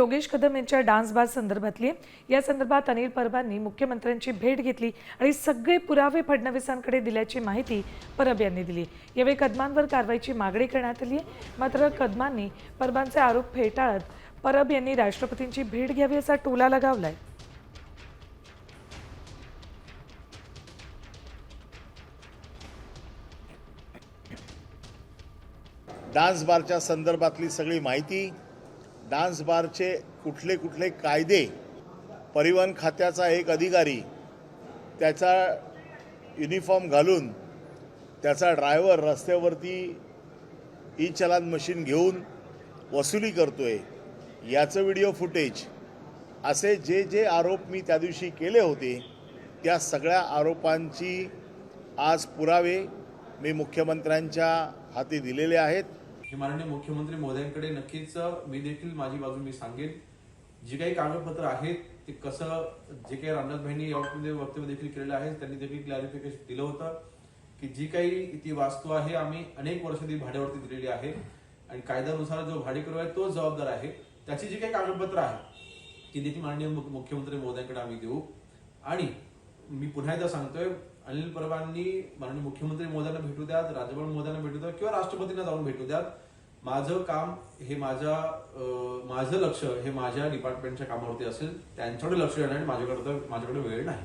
योगेश कदम यांच्या dance bar संदर्भातली आहे. या संदर्भात अनिल परबांनी मुख्यमंत्र्यांची भेट घेतली आणि सगळे पुरावे फडणवीसांकडे दिल्याची माहिती परब यांनी दिली. यावेळी कदमांवर कारवाईची मागणी करण्यात आली आहे. मात्र कदमांनी परबांचे आरोप फेटाळत परब यांनी राष्ट्रपतींची भेट घ्यावी असा टोला लगावलाय. डान्स बारच्या संदर्भातली सगळी माहिती डान्स बारचे कुठले कुठले कायदे परिवहन खात्याचा एक अधिकारी त्याचा युनिफॉर्म घालून त्याचा ड्रायव्हर रस्त्यावरती ई चलान मशीन घेऊन वसुली करतोय याचं व्हिडिओ फुटेज असे जे जे आरोप मी त्या दिवशी केले होते त्या सगळ्या आरोपांची आज पुरावे मी मुख्यमंत्र्यांच्या हाती दिलेले आहेत. हे माननीय मुख्यमंत्री मोद्यांकडे नक्कीच मी देखील माझी बाजू मी सांगेन. जी काही कागदपत्र आहेत ते कसं जे काही रामनाथभाईंनी यामध्ये वक्तव्य देखील केलेलं आहे त्यांनी देखील क्लॅरिफिकेशन दिलं होतं की जी काही ती वास्तू आहे आम्ही अनेक वर्ष ती भाड्यावरती दिलेली आहे आणि कायद्यानुसार जो भाडेकरू आहे तो जबाबदार आहे. त्याची जी काही कागदपत्र आहे ती देखील माननीय मुख्यमंत्री मोद्यांकडे आम्ही देऊ. आणि मी पुन्हा एकदा सांगतोय अनिल परबांनी माननीय मुख्यमंत्री महोदयांना भेटू द्यात राज्यपाल महोदयांना भेटू द्यात किंवा राष्ट्रपतींना जाऊन भेटू द्यात. माझं काम हे माझ्या माझं लक्ष हे माझ्या डिपार्टमेंटच्या कामावरती असेल. त्यांच्याकडे लक्ष देणं आणि माझ्याकडे माझ्याकडे वेळ नाही.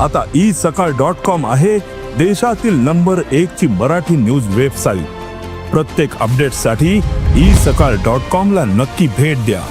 आता ई सकाळ डॉट कॉम आहे देशातील नंबर एक ची मराठी न्यूज वेबसाईट. प्रत्येक अपडेटसाठी ई सकाळ डॉट कॉम ला नक्की भेट द्या.